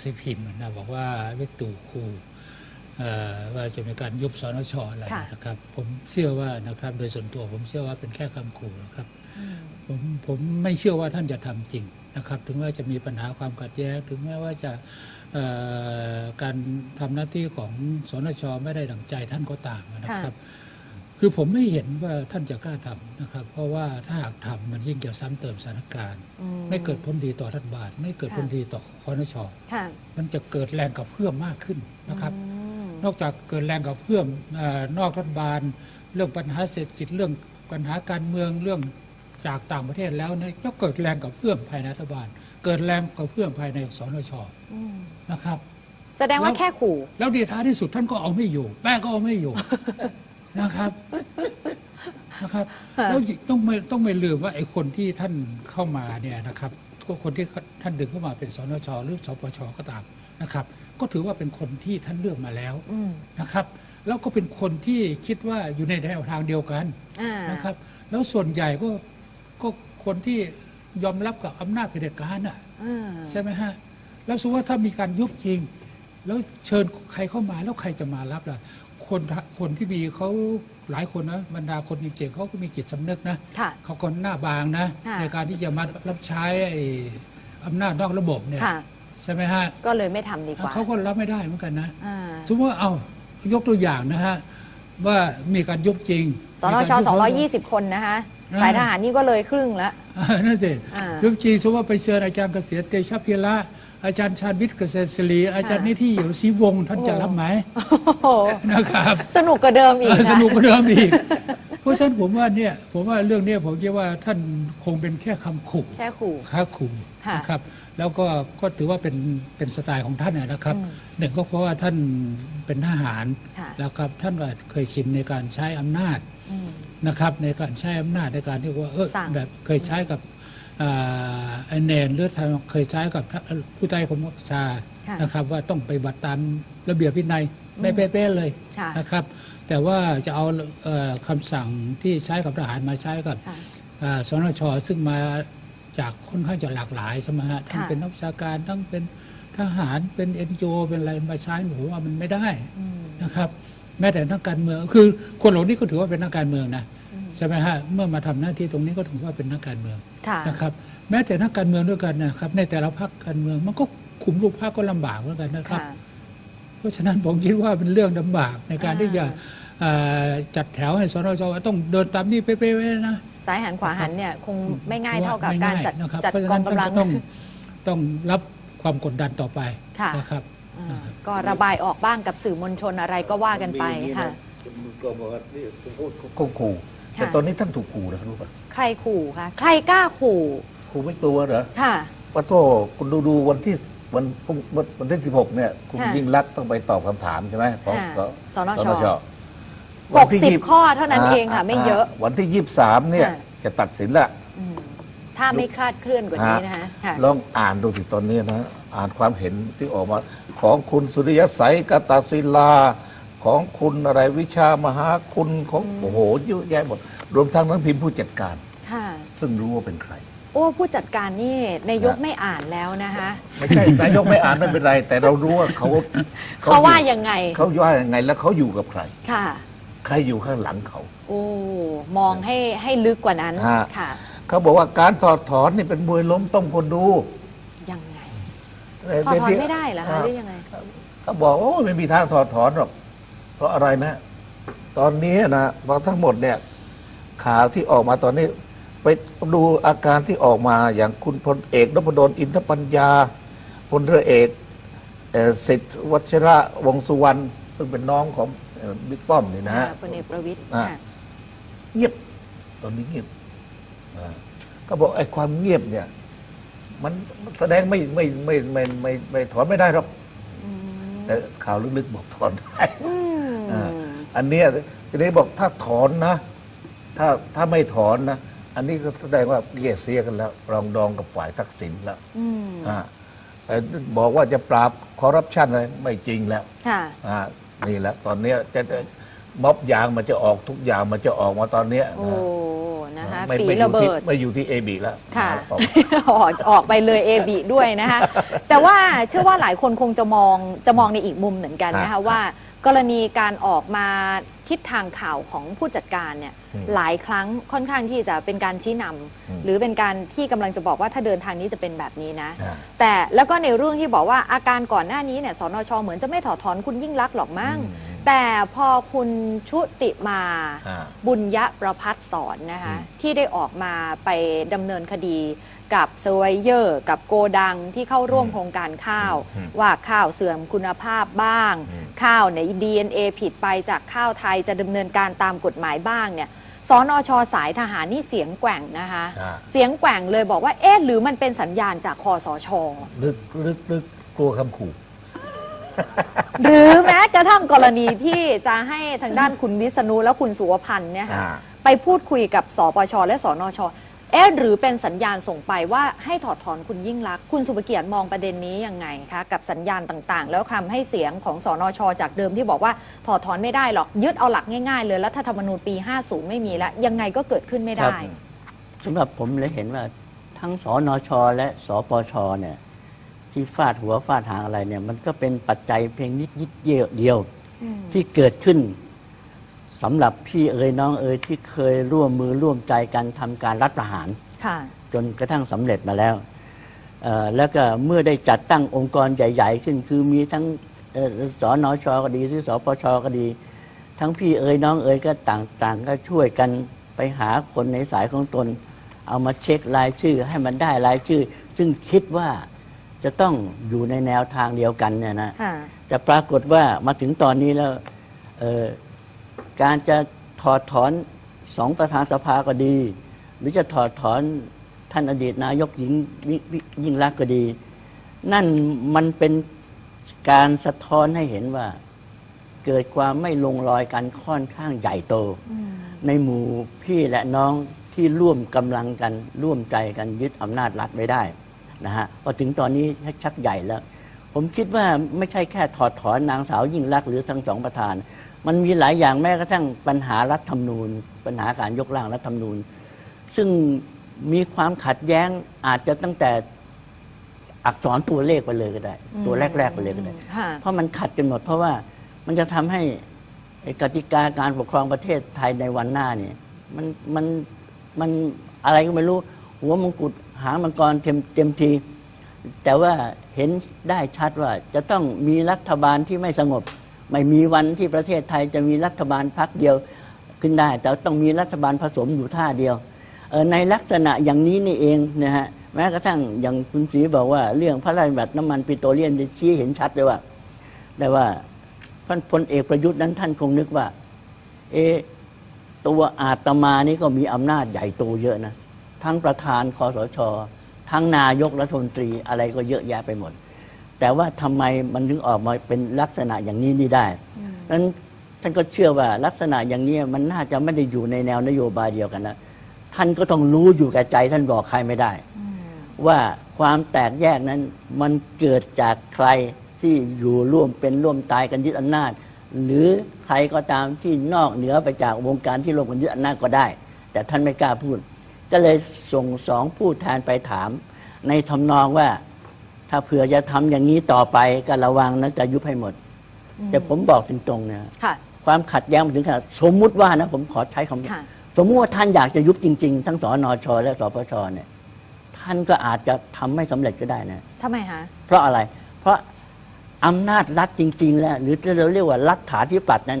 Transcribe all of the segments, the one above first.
สิพิมพ์นะบอกว่าวิกตู่คูเอ่อว่าจะมีการยุบสนชอะไรค่ะนะครับ ผมเชื่อว่านะครับโดยส่วนตัวผมเชื่อว่าเป็นแค่คำขู่นะครับผมผมไม่เชื่อว่าท่านจะทำจริงนะครับ ถึงแม้จะมีปัญหาความขัดแย้งถึงแม้ว่าจะเอ่อการทำหน้าที่ของสนชไม่ได้ดังใจท่านก็ตามนะครับ คือผมไม่เห็นว่าท่านจะกล้าทำนะครับ เพราะว่าถ้าหากทำมันยิ่งจะซ้ำเติมสถานการณ์อืไม่เกิดผลดีต่อรัฐบาลไม่เกิดค่ะผลดีต่อคอนชค่ะมันจะเกิดแรงกับเพื่อมมากขึ้นนะครับอืมนอกจากเกิดแรงกับเพื่อมเออนอกรัฐบาล เรื่องปัญหาเศรษฐกิจเรื่องปัญหาการเมืองเรื่องจากต่างประเทศแล้วเนี่ยก็เกิดแรงกับเพื่อมภายในรัฐบาล เกิดแรงกับเพื่อมภายในสนชอืมนะครับ แสดงว่าแล้วแค่ขู่ แล้วดีท้ายที่สุดท่านก็เอาไม่อยู่แป้งก็เอาไม่อยู่ นะครับนะครับแล้วต้องไม่ต้องไม่ลืมว่าไอ้คนที่ท่านเข้ามาเนี่ยนะครับก็คนที่ท่านดึงเข้ามาเป็นสนชหรือสปชก็ตามนะครับ ก็ถือว่าเป็นคนที่ท่านเลือกมาแล้วอืมนะครับ แล้วก็เป็นคนที่คิดว่าอยู่ในแนวทางเดียวกันอ่านะครับ แล้วส่วนใหญ่ก็ก็คนที่ยอมรับกับอำนาจเผด็จการน่ะอ่าใช่ไหมฮะแล้วสมมติว่าถ้ามีการยุบจริง แล้วเชิญใครเข้ามาแล้วใครจะมารับล่ะ คนทะคนที่มีเขาหลายคนนะบรรดาคนเก่งๆเขาก็มีจิตสำนึกนะค่ะเขาก็หน้าบางนะ ค่ะ ในการที่จะมารับใช้ไอ้อำนาจนอกระบบเนี่ยค่ะ ใช่ไหมฮะก็เลยไม่ทำดีกว่าเขาก็รับไม่ได้เหมือนกันนะ อ่า สมมติว่าเอายกตัวอย่างนะฮะ ว่ามีการยุบจริงสนมีชการยุบ 220 คนนะคะอ่า สายทหารนี่ก็เลยครึ่งแล้ว อ่านั่นสิอ่ายุบจริงสมมติว่าไปเชิญอาจารย์เกษตรเตชะพิระ อาจารย์ชาญวิทย์เกษตรศิริอาจารย์นิธิอยู่ศรีวงศ์ท่านจะรับไหมโอ้โหนะครับ สนุกกว่าเดิมอีกเออนะสนุกกว่าเดิมอีก เพราะฉะนั้นผมว่าเนี่ยผมว่าเรื่องเนี้ยผมคิดว่าท่านคงเป็นแค่คำขู่แค่ขู่ค้าขู่ค่ะนะครับแล้วก็ก็ถือว่าเป็นเป็นสไตล์ของท่านนะนะครับอืมหนึ่งก็เพราะว่าท่านเป็นทหารค่ะแล้วครับท่านก็เคยชินในการใช้อำนาจอืมนะครับในการใช้อำนาจในการที่ว่าเออสั่งแบบเคยใช้กับ อ่าไอแนนหรือทเคยใช้กับผู้ใต้ของชานะครับ ว่าต้องไปบัติตามระเบียบวินัยไม่เป๊ะๆเลยนะครับ แต่ว่าจะเอาเอ่อคำสั่งที่ใช้กับทหารมาใช้กับสนชซึ่งมาจากค่อนข้างจะหลากหลายใช่ไหมฮะทั้งเป็นนักวิชาการทั้งเป็นทหารเป็นเอ็นจโอเป็นอะไรมาใช้หนูว่ามันไม่ได้นะครับ แม้แต่นักการเมืองคือคนเหล่านี้ก็ถือว่าเป็นนักการเมืองนะ ใช่ไหมฮะเมื่อมาทำหน้าที่ตรงนี้ก็ถือว่าเป็นนักการเมืองค่ะนะครับ แม้แต่นักการเมืองด้วยกันนะครับ ในแต่ละพรรคการเมืองมันก็คุมลูกพรรคก็ลำบากเหมือนกันนะครับค่ะเพราะฉะนั้นผมคิดว่าเป็นเรื่องลำบากในการอ่าที่จะอ่าจัดแถวให้สนชว่าต้องเดินตามนี่เป๊ะๆนะซ้ายหันขวาหันเนี่ยคงไม่ง่ายเท่ากับไม่การง่ยจัดนะครับจัดเพราะฉะกอนั้งนท่านกำลังก็ต้องต้องรับความกดดันต่อไปค่ะนะครับอ่าก็ระบายออกบ้างกับสื่อมวลชนอะไรก็ว่ากันไปมีอย่างค่ะก็บอกว่านี่ผมพูดก็ขู่ค่ะ แต่ตอนนี้ท่านถูกขู่นะรู้ป่ะใครขู่คะใครกล้าขู่ขู่ไม่ตัวเหรอค่ะปะโทคุณดูดูวันที่วันพรุ่งวันวันที่สิบหกเนี่ย คุณค่ะยิ่งรักษณ์ต้องไปตอบคำถามใช่ไหมของค่ะของสนชชหกสิบข้อเท่านั้นเองค่ะ ไม่เยอะ วันที่ยี่สิบสามเนี่ยค่ะจะตัดสินละอืมถ้าไม่คลาดเคลื่อนกว่านี้นะคะค่ะลองอ่านดูสิตอนนี้นะ อ่านความเห็นที่ออกมา ของคุณสุริยสัยกตาศิลา ของคุณอะไรวิชามหาคุณของโอ้โหเยอะแยะหมด รวมทั้งนักพิมพ์ผู้จัดการ ค่ะ ซึ่งรู้ว่าเป็นใคร โอ้ผู้จัดการนี่นายกนะไม่อ่านแล้วนะคะ ไม่ใช่ นายกไม่อ่านไม่เป็นไร แต่เรารู้ว่าเขาเขาว่าอยู่ยังไง เขาว่ายังไงแล้วเขาอยู่กับใคร ค่ะ ใครอยู่ข้างหลังเขา โอ้มองให้ให้ลึกกว่านั้นฮะค่ะเขาบอกว่าการถอดถอนนี่เป็นมวยล้มต้มคนดูยังไงถอดถอนไม่ได้เหรอคะหรือยังไงเขาบอกโอ้ไม่มีทางถอดถอนหรอก เพราะอะไรไหมตอนนี้นะพอทั้งหมดเนี่ยข่าวที่ออกมาตอนนี้ ไปดูอาการที่ออกมาอย่างคุณพลเอกนพดลอินทปัญญาพลเรือเอกเอ่อสิทธิ์วัชระวงษ์สุวรรณซึ่งเป็นน้องของเอ่อบิ๊กป้อมนี่นะฮะพลเอกประวิตยอ่าค่ะเงียบตอนนี้เงียบอ่าก็บอกไอ้ความเงียบเนี่ย มันแสดงไม่ไม่ไม่ไม่ไม่ไม่ไม่ถอนไม่ได้หรอกอืมแต่ข่าวลึกๆบอกถอนได้ อืมอ่าอันเนี้ยทีนี้บอกถ้าถอนนะ ถ้าถ้าไม่ถอนนะ อันนี้ก็แสดงว่าเกลียดเสียกันแล้วรองดองกับฝ่ายทักษิณแล้วอืมอ่าแต่บอกว่าจะปราบคอร์รัปชันอะไรไม่จริงแล้วค่ะอ่านี่แหละตอนเนี้ยจะจะม็อบยางมันจะออกทุกอย่างมันจะออกมาตอนเนี้ยโอ้นนะคะไม่ฝีไม่อยู่ระเบิที่ด ไม่อยู่ที่เอบีแล้วค่ะ ออก ออกออกไปเลยเอบีด้วยนะคะ แต่ว่าเชื่อว่าหลายคนคงจะมองจะมองในอีกมุมเหมือนกันนะครัคะบว่า กรณีการออกมาทิศทางข่าวของผู้จัดการเนี่ยอืมหลายครั้งค่อนข้างที่จะเป็นการชี้นำอืมหรือเป็นการที่กำลังจะบอกว่าถ้าเดินทางนี้จะเป็นแบบนี้นะอ่าแต่แล้วก็ในเรื่องที่บอกว่าอาการก่อนหน้านี้เนี่ยสนชเหมือนจะไม่ถอดถอนคุณยิ่งรักษณ์หรอกมั้งอืมแต่พอคุณชุติมาอ่าบุญยประพัฒสอนนะคะอืมที่ได้ออกมาไปดำเนินคดี กับเซอร์ไวเยอร์กับโกดังที่เข้าร่วมโครงการข้าว อืมว่าข้าวเสื่อมคุณภาพบ้าง อืม ข้าวเนี่ย DNA ผิดไปจากข้าวไทยจะดำเนินการตามกฎหมายบ้างเนี่ยสนชสายทหารนี่เสียงแกว่งนะคะ อ่า เสียงแกว่งเลยบอกว่าเอ๊ะหรือมันเป็นสัญญาณจากคอสช ลึกลึกลึกกลัวคำขู่ หรือแม้กระทั่งกรณีที่จะให้ทางด้านคุณวิษณุและคุณสุวพันธ์เนี่ยค่ะอ่า ไปพูดคุยกับสปชและสนช เอ๊ะหรือเป็นสัญญาณส่งไปว่าให้ถอดถอนคุณยิ่งรักษณ์คุณสุภเกียรติมองประเด็นนี้ยังไงคะกับสัญญาณต่างๆ แล้วทำให้เสียงของสนชจากเดิมที่บอกว่าถอดถอนไม่ได้หรอกยึดเอาหลักง่ายๆ เลยรัฐธรรมนูญปี 50 ไม่มีแล้ว ยังไงก็เกิดขึ้นไม่ได้สำหรับผมเลยเห็นว่าทั้งสอนอชอและสปชเนี่ยที่ฟาดหัวฟาดหางอะไรเนี่ยมันก็เป็นปัจจัยเพียงนิดนิดเดียวเดียวที่เกิดขึ้น สำหรับพี่เอ๋ยน้องเอ๋ยที่เคยร่วมมือร่วมใจกันทำการรัฐประหาร ค่ะ จนกระทั่งสำเร็จมาแล้วเอ่อแล้วก็เมื่อได้จัดตั้งองค์กรใหญ่ ๆ ขึ้นคือมีทั้งเอ่อสอนอชอก็ดีหรือสปชก็ดี ทั้งพี่เอ๋ยน้องเอ๋ยก็ต่างต่างก็ช่วยกันไปหาคนในสายของตน เอามาเช็ครายชื่อให้มันได้รายชื่อ ซึ่งคิดว่าจะต้องอยู่ในแนวทางเดียวกันเนี่ยนะ ค่ะ แต่ปรากฏว่ามาถึงตอนนี้แล้วเอ่อ การจะถอดถอนสองประธานสภาก็ดี หรือจะถอดถอนท่านอดีตนายกหญิงวิวิยิ่งรักษณ์ก็ดี นั่นมันเป็นการสะท้อนให้เห็นว่า เกิดความไม่ลงรอยกันค่อนข้างใหญ่โต ในหมู่พี่และน้องที่ร่วมกำลังกันร่วมใจกันยึดอำนาจรัฐไว้ได้นะฮะพอถึงตอนนี้ชักใหญ่แล้ว ผมคิดว่าไม่ใช่แค่ถอดถอนนางสาวยิ่งรักษณ์หรือทั้งสองประธาน มันมีหลายอย่างแม้กระทั่งปัญหารัฐธรรมนูญ ปัญหาการยกร่างรัฐธรรมนูญ ซึ่งมีความขัดแย้งอาจจะตั้งแต่อักษรตัวเลขไปเลยก็ได้ ตัวแรก ๆ ไปเลยก็ได้ค่ะเพราะมันขัดกันหมดเพราะว่ามันจะทำให้ไอ้กติกาการปกครองประเทศไทยในวันหน้าเนี่ยมันมันมันอะไรก็ไม่รู้ หัวมงกุฎหางมังกรเต็มเต็มที แต่ว่าเห็นได้ชัดว่าจะต้องมีรัฐบาลที่ไม่สงบ ไม่มีวันที่ประเทศไทยจะมีรัฐบาลพักเดียวขึ้นได้ แต่ต้องมีรัฐบาลผสมอยู่ท่าเดียวในลักษณะอย่างนี้นี่เองนะฮะแม้กระทั่งอย่างคุณศรีบอกว่าเรื่องพระราชบัญญัติน้ำมันปิโตรเลียมจะชี้เห็นชัดเลยว่าได้ว่าท่านพลเอกประยุทธ์นั้นท่านคงนึกว่า เอตัวอาตมานี่ก็มีอำนาจใหญ่โตเยอะนะ ทั้งประธานคอสช ทั้งนายกรัฐมนตรีอะไรก็เยอะแยะไปหมด แต่ว่าทำไมมันถึงออกมาเป็นลักษณะอย่างนี้นี่ได้นั้นท่านก็เชื่อว่าลักษณะอย่างนี้มันน่าจะไม่ได้อยู่ในแนวนโยบายเดียวกันนะท่านก็ต้องรู้อยู่แก่ใจท่านบอกใครไม่ได้ ว่าความแตกแยกนั้นมันเกิดจากใครที่อยู่ร่วมเป็นร่วมตายกันยึดอำนาจ หรือใครก็ตามที่นอกเหนือไปจากวงการที่ร่วมกันยึดอำนาจก็ได้ แต่ท่านไม่กล้าพูด ก็เลยส่งสองผู้แทนไปถาม ในทำนองว่า ถ้าเผื่อจะทำอย่างนี้ต่อไปก็ระวังนะจะยุบให้หมด แต่ผมบอกตรงๆนะค่ะความขัดแย้งมันถึงขนาดสมมุติว่านะผมขอใช้คำค่ะสมมุติว่าท่านอยากจะยุบจริง ๆ ทั้งสอนอชและสปชเนี่ย ท่านก็อาจจะทำไม่สำเร็จก็ได้นะทำไมคะเพราะอะไร เพราะอำนาจรัฐจริง ๆ แล้ว หรือที่เราเรียกว่ารัฐาธิปัตย์นั้น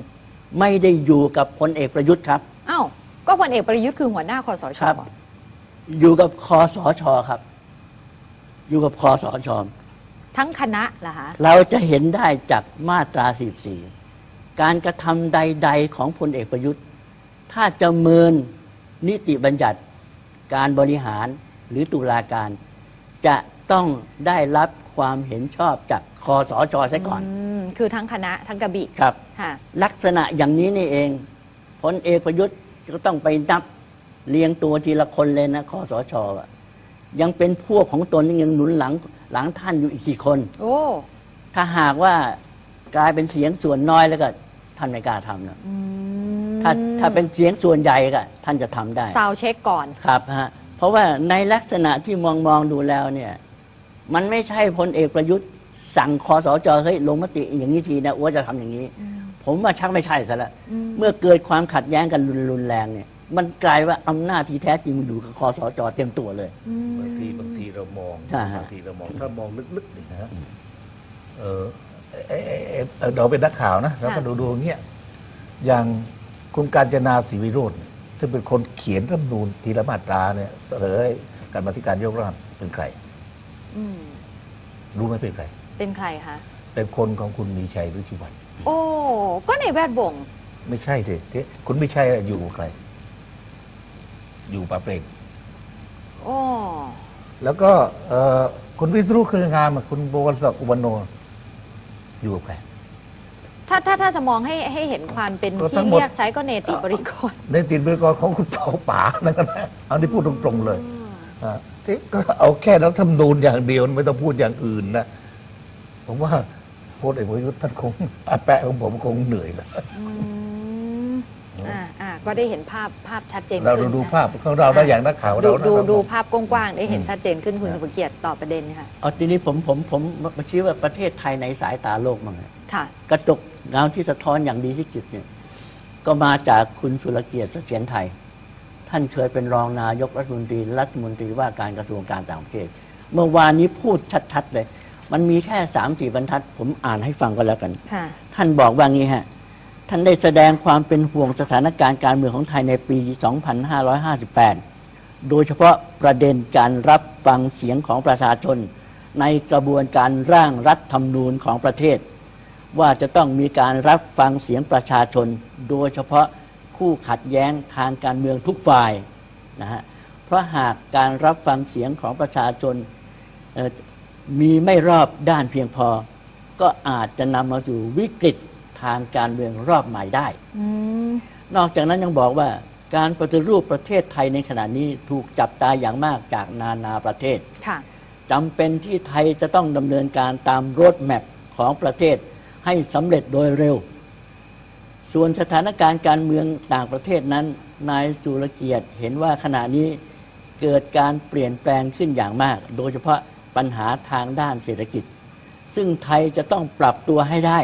ไม่ได้อยู่กับพลเอกประยุทธ์ครับอ้าวก็พลเอกประยุทธ์คือหัวหน้าคอสชครับ อยู่กับคอสชครับ อยู่กับคอสชทั้งคณะเหรอคะเราจะเห็นได้จากมาตรา 44 การกระทำใด ๆ ของพลเอกประยุทธ์ ถ้าจะเมินนิติบัญญัติการบริหารหรือตุลาการ จะต้องได้รับความเห็นชอบจากคอสชซะก่อนอืมคือทั้งคณะทั้งกระบี่ครับ ค่ะ ลักษณะอย่างนี้นี่เองพลเอกประยุทธ์ก็ต้องไปนับเรียงตัวทีละคนเลยนะคอสชอะ ยังเป็นพวกของตนยังหนุนหลังหลังท่านอยู่อีกกี่คน โอ้ ถ้าหากว่ากลายเป็นเสียงส่วนน้อยแล้วก็ท่านไม่กล้าทำนะอืมถ้าถ้าเป็นเสียงส่วนใหญ่ก็ท่านจะทำได้ซาวเช็คก่อนครับฮะเพราะว่าในลักษณะที่มองมองดูแล้วเนี่ย มันไม่ใช่พลเอกประยุทธ์สั่งคอสจเฮ้ยลงมติอย่างนี้ทีนะอ้วจะทำอย่างนี้ ผมว่าชักไม่ใช่ซะละเมื่อเกิดความขัดแย้งกันรุนแรงเนี่ย มันกลายว่าอำนาจที่แท้จริงมันอยู่กับคอสจเต็มตัวเลยบางทีบางทีเรามองใช่ฮะ บางทีเรามองถ้ามองลึกๆนี่นะเออเอ่อเอ่อเอ่อเอ่อเราเป็นนักข่าวนะเราก็ค่ะ ดูดูอย่างเงี้ยอย่างคุณการจนาศรีวิโรจน์เนี่ยที่เป็นคนเขียนรัฐธรรมนูญทีละมาตราเนี่ยเสนอให้การมาธิการยกร่างเป็นใคร อืมรู้ไหมเป็นใคร เป็นใครคะ เป็นคนของคุณมีชัยรุชิวัน โอ้ ก็ในแวดวง ไม่ใช่สิที่คุณไม่ใช่อยู่กับใคร อยู่ป่าเปรงโอ้ แล้วก็เอ่อคุณวิศรุเครืองามกับคุณโบวรศักดิ์อุบลโนอยู่กับใคร ถ้าถ้าถ้าจะมองให้ให้เห็นความเป็นก็ทั้ที่งหมด เรียกใช้ก็เนติบริกร ในติดบริกรของคุณเผาป่านั่นก็นะเอาที่พูดตรงๆเลยอะที่ก็เอาแค่รัฐธรรมนูญอย่างเดียวไม่ต้องพูดอย่างอื่นนะ ผมว่าพลเอกประยุทธ์ท่านคงอาแปะของผมคงเหนื่อยแล้ว อืมอ่าอ่า ก็ได้เห็นภาพภาพชัดเจนเราขึ้นดูนะภาพของเราได้อย่างนักข่าวดูเรานะดูเราดูภาพกว้างๆได้เห็นชัดเจนขึ้นคุณสุภเกียรติตอบประเด็นค่ะ เอาทีนี้ผมผมผมมาชี้ว่าประเทศไทยในสายตาโลกมั้งค่ะ กระจกเงาที่สะท้อนอย่างดีที่สุดเนี่ยก็มาจากคุณสุรเกียรติเสถียรไทย ท่านเคยเป็นรองนายกรัฐมนตรีรัฐมนตรีว่าการกระทรวงการต่างประเทศ เมื่อวานนี้พูดชัด ๆ เลย มันมีแค่สามสี่บรรทัด ผมอ่านให้ฟังก็แล้วกัน ค่ะ ท่านบอกว่างี้ฮะ ท่านได้แสดงความเป็นห่วงสถานการณ์การเมืองของไทยในปี 2558 โดยเฉพาะประเด็นการรับฟังเสียงของประชาชน ในกระบวนการร่างรัฐธรรมนูญของประเทศ ว่าจะต้องมีการรับฟังเสียงประชาชน โดยเฉพาะคู่ขัดแย้งทางการเมืองทุกฝ่ายนะฮะเพราะหากการรับฟังเสียงของประชาชนมีไม่รอบด้านเพียงพอ ก็อาจจะนำมาสู่วิกฤต ทางการเมืองรอบใหม่ได้อืมนอกจากนั้นยังบอกว่าการปฏิรูปประเทศไทยในขณะนี้ถูกจับตาอย่างมากจากนานาประเทศค่ะจำเป็นที่ไทยจะต้องดำเนินการตามรถแมพของประเทศให้สำเร็จโดยเร็ว ส่วนสถานการณ์การเมืองต่างประเทศนั้น นายสุรเกียรติเห็นว่าขณะนี้เกิดการเปลี่ยนแปลงขึ้นอย่างมาก โดยเฉพาะปัญหาทางด้านเศรษฐกิจ ซึ่งไทยจะต้องปรับตัวให้ได้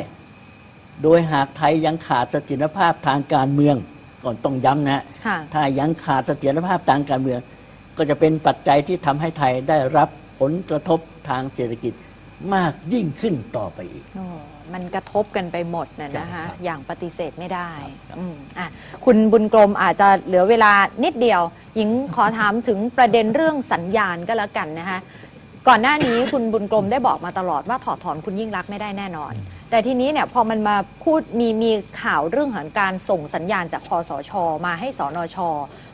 โดยหากไทยยังขาดเสถียรภาพทางการเมือง ก่อนต้องย้ำนะฮะค่ะ ถ้ายังขาดเสถียรภาพทางการเมือง ก็จะเป็นปัจจัยที่ทำให้ไทยได้รับผลกระทบทางเศรษฐกิจมากยิ่งขึ้นต่อไปอีก โอ้มันกระทบกันไปหมดนะนะคะครับอย่างปฏิเสธไม่ได้ครับ อืมอะคุณบุญกรมอาจจะเหลือเวลานิดเดียว หญิงขอถามถึงประเด็นเรื่องสัญญาณก็แล้วกันนะคะก่อนหน้านี้ คุณบุญกรมได้บอกมาตลอดว่าถอดถอนคุณยิ่งรักษณ์ไม่ได้แน่นอน แต่ทีนี้เนี่ยพอมันมาพูดมีมีข่าวเรื่องของการส่งสัญญาณจากคอสช มาให้สนช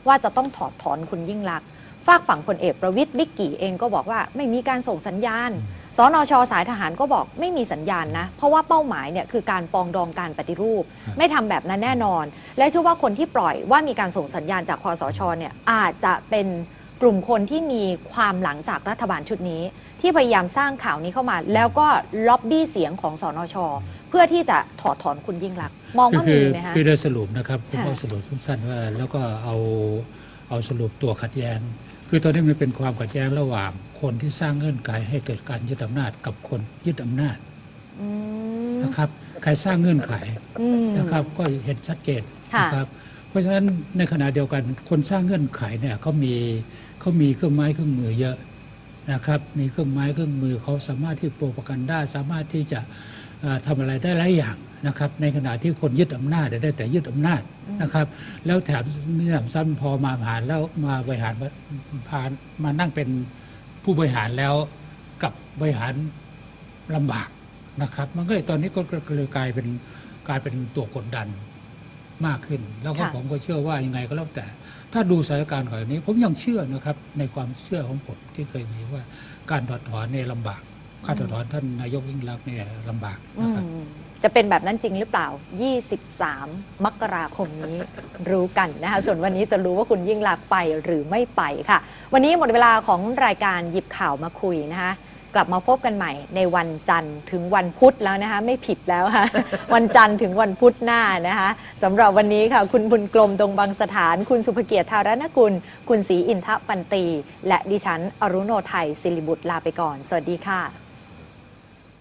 ว่าจะต้องถอดถอนคุณยิ่งรักษณ์ฝากฝั่งพลเอกประวิตยบิ๊กกี่เองก็บอกว่าไม่มีการส่งสัญญาณสนชสายทหารก็บอกไม่มีสัญญาณนะ เพราะว่าเป้าหมายเนี่ยคือการปรองดองการปฏิรูป ไม่ทำแบบนั้นแน่นอน และเชื่อว่าคนที่ปล่อยว่ามีการส่งสัญญาณจากคอสชเนี่ยอาจจะเป็น กลุ่มคนที่มีความหลังจากรัฐบาลชุดนี้ ที่พยายามสร้างข่าวนี้เข้ามา แล้วก็ล็อบบี้เสียงของสนช เพื่อที่จะถอดถอนคุณยิ่งรักษณ์มองว่าคืมีอไหมคะ คือโดยสรุปนะครับคุณค่ะพ่อสรุปสั้นๆว่า แล้วก็เอาเอาสรุปตัวขัดแย้ง คือตอนนี้มันเป็นความขัดแย้งระหว่างคนที่สร้างเงื่อนไขให้เกิดการยึดอำนาจกับคนยึดอำนาจอืมนะครับ ใครสร้างเงื่อนไขอืม นะครับ ก็เห็นชัดเจนค่ะ นะครับ เพราะฉะนั้นในขณะเดียวกันคนสร้างเงื่อนไขเนี่ยเขามีเขามีเครื่องไม้เครื่องมือเยอะนะครับมีเครื่องไม้เครื่องมือเขาสามารถที่โปรปกันได้สามารถที่จะเอ่อทำอะไรได้หลายอย่างนะครับ ในขณะที่คนยึดอำนาจได้แต่ยึดอำนาจนะครับ แล้วแถมมีหนำซ้ำพอมาบริหารแล้วมาบริหารมาผ่านมานั่งเป็นผู้บริหารแล้วกับบริหารลำบากนะครับ มันก็เลยตอนนี้ก็เลยกลายเป็นกลายเป็นตัวกดดัน มากขึ้น แล้วก็ค่ะ ผมก็เชื่อว่ายังไงก็แล้วแต่ ถ้าดูสถานการณ์ก่อนนี้ ผมยังเชื่อนะครับ ในความเชื่อของผมที่เคยมีว่าการถอดถอนเนี่ยลำบากการถอดถอนท่านนายกยิ่งรักษณ์เนี่ยลำบากอืนะครับ มจะเป็นแบบนั้นจริงหรือเปล่า 23 มกราคมนี้ รู้กันนะคะ ส่วนวันนี้จะรู้ว่าคุณยิ่งลักษณ์ไปหรือไม่ไปค่ะ วันนี้หมดเวลาของรายการหยิบข่าวมาคุยนะคะ กลับมาพบกันใหม่ในวันจันทร์ถึงวันพุธแล้วนะคะ ไม่ผิดแล้วค่ะ วันจันทร์ถึงวันพุธหน้านะคะสำหรับวันนี้ค่ะ คุณบุญกลมตรงบางสถาน คุณสุภเกียรติธารณกุล คุณศรีอินทปันตี และดิฉันอรุโนไทยศิริบุตรลาไปก่อน สวัสดีค่ะ